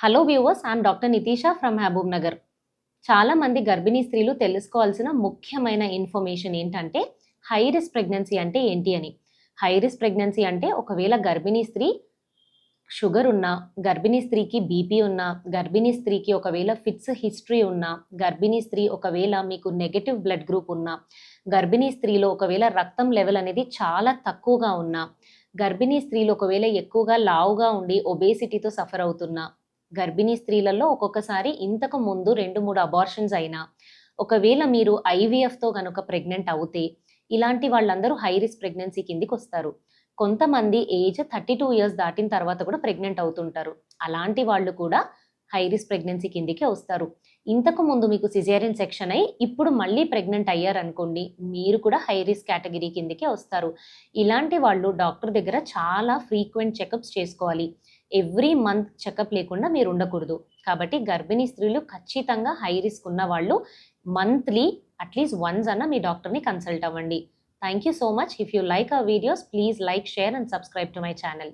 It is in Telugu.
Hello viewers I'm doctor Nitisha from Mahabubnagar చాలామంది గర్భిణీ స్త్రీలు తెలుసుకోవాల్సిన ముఖ్యమైన ఇన్ఫర్మేషన్ ఏంటంటే హై రిస్క్ ప్రెగ్నెన్సీ అంటే ఏంటి అని. హై రిస్క్ ప్రెగ్నెన్సీ అంటే ఒకవేళ గర్భిణీ స్త్రీ షుగర్ ఉన్నా గర్భిణీ స్త్రీకి బీపీ ఉన్నా గర్భిణీ స్త్రీకి ఒకవేళ ఫిట్స్ హిస్టరీ ఉన్నా గర్భిణీ స్త్రీ ఒకవేళ మీకు నెగటివ్ బ్లడ్ గ్రూప్ ఉన్నా గర్భిణీ స్త్రీలో ఒకవేళ రక్తం లెవెల్ అనేది చాలా తక్కువగా ఉన్నా గర్భిణీ స్త్రీలు ఒకవేళ ఎక్కువగా లావుగా ఉండి ఒబేసిటీతో సఫర్ అవుతున్నా గర్భిణీ స్త్రీలలో ఒక్కొక్కసారి ఇంతకు ముందు రెండు మూడు అబార్షన్స్ అయినా ఒకవేళ మీరు ఐవీఎఫ్తో కనుక ప్రెగ్నెంట్ అవుతే ఇలాంటి వాళ్ళందరూ హై రిస్క్ ప్రెగ్నెన్సీ కిందికి వస్తారు. కొంతమంది ఏజ్ థర్టీ టూ ఇయర్స్ దాటిన తర్వాత కూడా ప్రెగ్నెంట్ అవుతుంటారు. అలాంటి వాళ్ళు కూడా హై రిస్క్ ప్రెగ్నెన్సీ కిందికి వస్తారు. ఇంతకు ముందు మీకు సిజేరియన్ సెక్షన్ అయి ఇప్పుడు మళ్ళీ ప్రెగ్నెంట్ అయ్యారనుకోండి మీరు కూడా హై రిస్క్ కేటగిరీ కిందికి వస్తారు. ఇలాంటి వాళ్ళు డాక్టర్ దగ్గర చాలా ఫ్రీక్వెంట్ చెకప్స్ చేసుకోవాలి. ఎవ్రీ మంత్ చెకప్ లేకుండా మీరు ఉండకూడదు. కాబట్టి గర్భిణీ స్త్రీలు ఖచ్చితంగా హై రిస్క్ ఉన్న వాళ్ళు మంత్లీ అట్లీస్ట్ వన్స్ అన్న మీ డాక్టర్ని కన్సల్ట్ అవ్వండి. Thank you so much. If you like our videos please like share and subscribe to my channel.